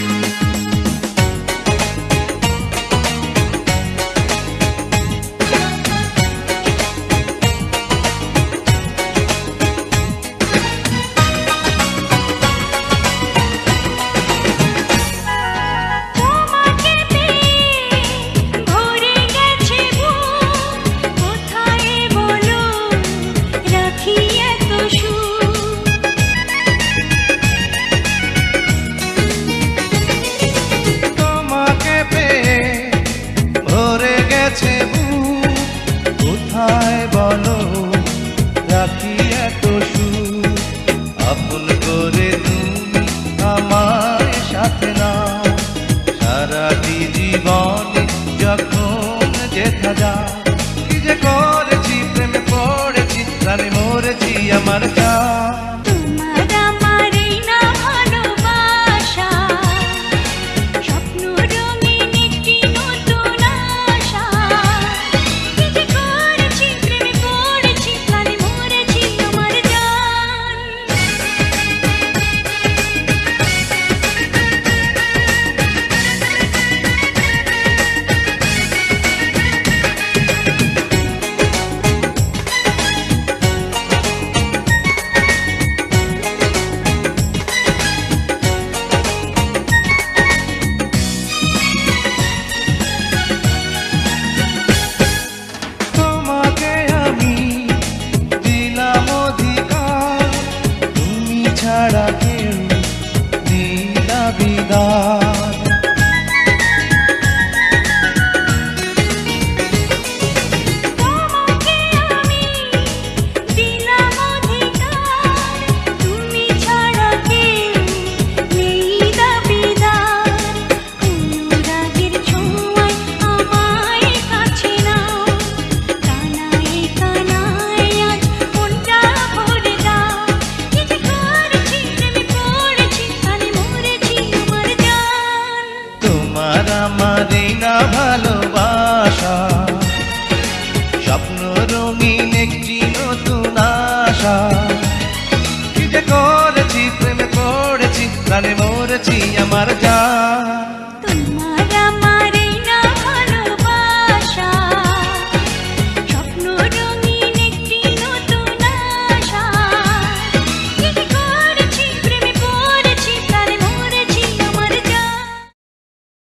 Bye. কোথায় বলো? রাখি এত সুর আপন করে তুমি আমার সাথে না সারাটি জীবন যখন যেথা যায় vida. আমার যা